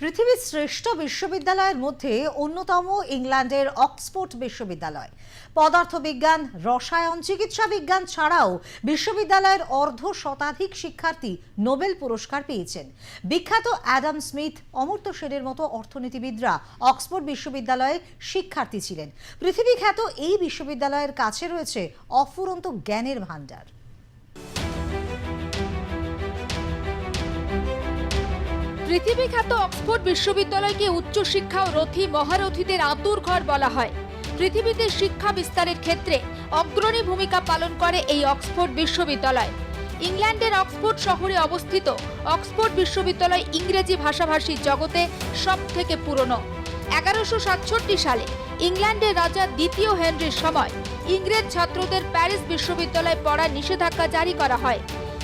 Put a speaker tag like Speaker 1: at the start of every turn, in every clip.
Speaker 1: পৃথিবীর শ্রেষ্ঠ বিশ্ববিদ্যালয়ের মধ্যে অন্যতম ইংল্যান্ডের অক্সফোর্ড বিশ্ববিদ্যালয়। পদার্থবিজ্ঞান, রসায়ন, চিকিৎসা বিজ্ঞান ছাড়াও বিশ্ববিদ্যালয়ের অর্ধ শতাধিক শিক্ষার্থী নোবেল পুরস্কার পেয়েছেন। বিখ্যাত অ্যাডাম স্মিথ, অমর্ত্য সেনের মতো অর্থনীতিবিদরা অক্সফোর্ড বিশ্ববিদ্যালয়ে শিক্ষার্থী ছিলেন। পৃথিবী খ্যাত এই বিশ্ববিদ্যালয়ের কাছে রয়েছে অফুরন্ত জ্ঞানের ভাণ্ডার।
Speaker 2: পৃথিবী খ্যাত অক্সফোর্ড বিশ্ববিদ্যালয়কে উচ্চশিক্ষা ও রথী মহারথীদের আতুর ঘর বলা হয়। পৃথিবীতে শিক্ষা বিস্তারের ক্ষেত্রে অগ্রণী ভূমিকা পালন করে এই অক্সফোর্ড বিশ্ববিদ্যালয়। ইংল্যান্ডের অক্সফোর্ড শহরে অবস্থিত অক্সফোর্ড বিশ্ববিদ্যালয় ইংরেজি ভাষাভাষীর জগতে সব থেকে পুরনো। এগারোশো সাতষট্টি সালে ইংল্যান্ডের রাজা দ্বিতীয় হেনরির সময় ইংরেজ ছাত্রদের প্যারিস বিশ্ববিদ্যালয়ে পড়ার নিষেধাজ্ঞা জারি করা হয়।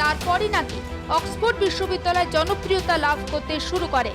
Speaker 2: তারপরই নাকি অক্সফোর্ড বিশ্ববিদ্যালয় জনপ্রিয়তা লাভ করতে শুরু করে।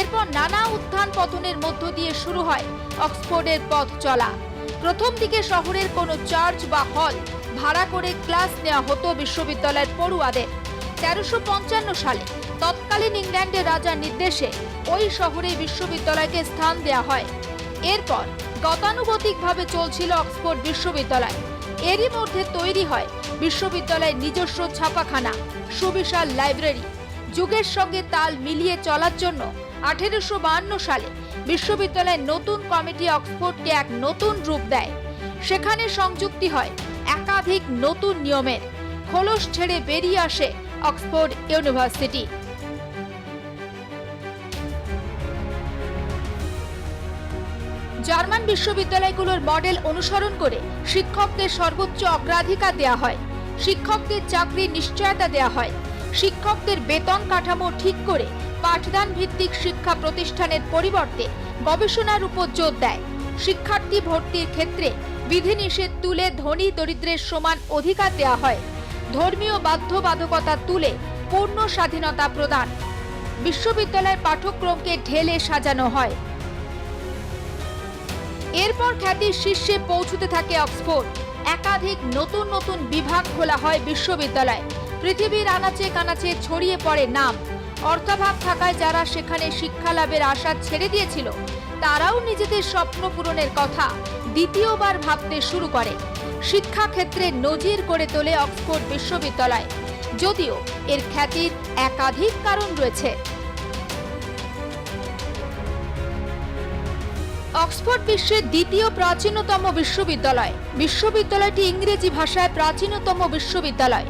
Speaker 2: এরপর নানা উত্থান পতনের মধ্য দিয়ে শুরু হয় অক্সফোর্ডের পথ চলা। প্রথম দিকে শহরের কোনো চার্চ বা হল ভাড়া করে ক্লাস নেওয়া হতো বিশ্ববিদ্যালয়ের পড়ুয়াদের। তেরোশো সালে তৎকালীন ইংল্যান্ডের রাজার নির্দেশে ওই শহরে বিশ্ববিদ্যালয়কে স্থান দেওয়া হয়। এরপর গতানুগতিকভাবে চলছিল অক্সফোর্ড বিশ্ববিদ্যালয়। এরই মধ্যে তৈরি হয় বিশ্ববিদ্যালয়ের নিজস্ব ছাপাখানা, সুবিশাল লাইব্রেরি। যুগের সঙ্গে তাল মিলিয়ে চলার জন্য আঠেরোশো সালে বিশ্ববিদ্যালয়ের নতুন কমিটি অক্সফোর্ডকে এক নতুন রূপ দেয়। সেখানে সংযুক্তি হয় একাধিক নতুন নিয়মের। খোলস ছেড়ে বেরিয়ে আসে অক্সফোর্ড ইউনিভার্সিটি। জার্মান বিশ্ববিদ্যালয়গুলোর মডেল অনুসরণ করে শিক্ষকদের সর্বোচ্চ অগ্রাধিকার দেওয়া হয়। শিক্ষকদের চাকরির নিশ্চয়তা দেওয়া হয়। শিক্ষকদের বেতন কাঠামো ঠিক করে পাঠদান ভিত্তিক শিক্ষা প্রতিষ্ঠানের পরিবর্তে গবেষণার উপর জোর দেয়। শিক্ষার্থী ভর্তির ক্ষেত্রে বিধিনিষেধ তুলে ধনী দরিদ্রের সমান অধিকার দেওয়া হয়। ধর্মীয় বাধ্যবাধকতা তুলে পূর্ণ স্বাধীনতা প্রদান। বিশ্ববিদ্যালয়ের পাঠ্যক্রমকে ঢেলে সাজানো হয়। এরপর খ্যাতির শীর্ষে পৌঁছতে থাকে অক্সফোর্ড। একাধিক নতুন নতুন বিভাগ খোলা হয় বিশ্ববিদ্যালয়। পৃথিবীর আনাচে কানাচে ছড়িয়ে পড়ে নাম। অর্থাভাব থাকায় যারা সেখানে শিক্ষা লাভের আশা ছেড়ে দিয়েছিল, তারাও নিজেদের স্বপ্ন পূরণের কথা দ্বিতীয়বার ভাবতে শুরু করে। শিক্ষাক্ষেত্রে নজির করে তোলে অক্সফোর্ড বিশ্ববিদ্যালয়। যদিও এর খ্যাতির একাধিক কারণ রয়েছে। অক্সফোর্ড বিশ্বের দ্বিতীয় প্রাচীনতম বিশ্ববিদ্যালয়। বিশ্ববিদ্যালয়টি ইংরেজি ভাষায় প্রাচীনতম বিশ্ববিদ্যালয়।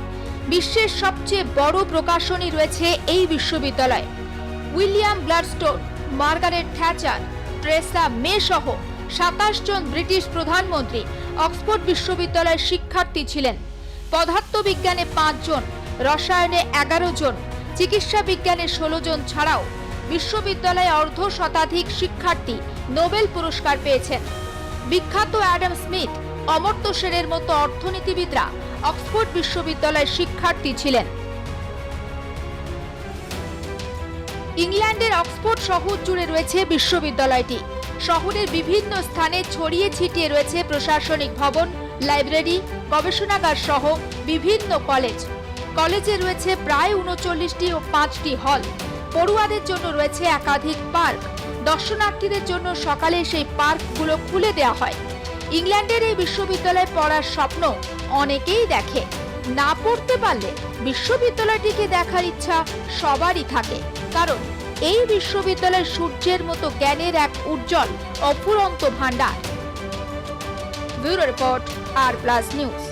Speaker 2: বিশ্বের সবচেয়ে বড় প্রকাশনী রয়েছে এই বিশ্ববিদ্যালয়। William Gladstone Margaret Thatcher, Theresa May সহ সাতাশ জন ব্রিটিশ প্রধানমন্ত্রী অক্সফোর্ড বিশ্ববিদ্যালয়ের শিক্ষার্থী ছিলেন। পদার্থবিজ্ঞানে পাঁচজন রসায়নে এগারো জন চিকিৎসা বিজ্ঞানে ষোলো জন ছাড়াও বিশ্ববিদ্যালয়ে অর্ধ শতাধিক শিক্ষার্থী নোবেল পুরস্কার পেয়েছেন। বিখ্যাত অ্যাডাম স্মিথ, অমর্ত্য সেনের মতো অর্থনীতিবিদরা অক্সফোর্ড বিশ্ববিদ্যালয়ের শিক্ষার্থী ছিলেন। ইংল্যান্ডের অক্সফোর্ড শহর জুড়ে রয়েছে বিশ্ববিদ্যালয়টি। শহরের বিভিন্ন স্থানে ছড়িয়ে ছিটিয়ে রয়েছে প্রশাসনিক ভবন, লাইব্রেরি, গবেষণাগার সহ বিভিন্ন কলেজ। কলেজে রয়েছে প্রায় উনচল্লিশটি ও পাঁচটি হল। পড়ুয়াদের জন্য রয়েছে একাধিক পার্ক। দর্শনার্থীদের জন্য সকালে সেই পার্কগুলো খুলে দেওয়া হয়। ইংল্যান্ডের এই বিশ্ববিদ্যালয়ে পড়ার স্বপ্ন অনেকেই দেখে। না পড়তে পারলে বিশ্ববিদ্যালয়টিকে দেখার ইচ্ছা সবারই থাকে। কারণ এই বিশ্ববিদ্যালয় সূর্যের মতো জ্ঞানের এক উজ্জ্বল অফুরন্ত ভাণ্ডার। Bureau report R plus news.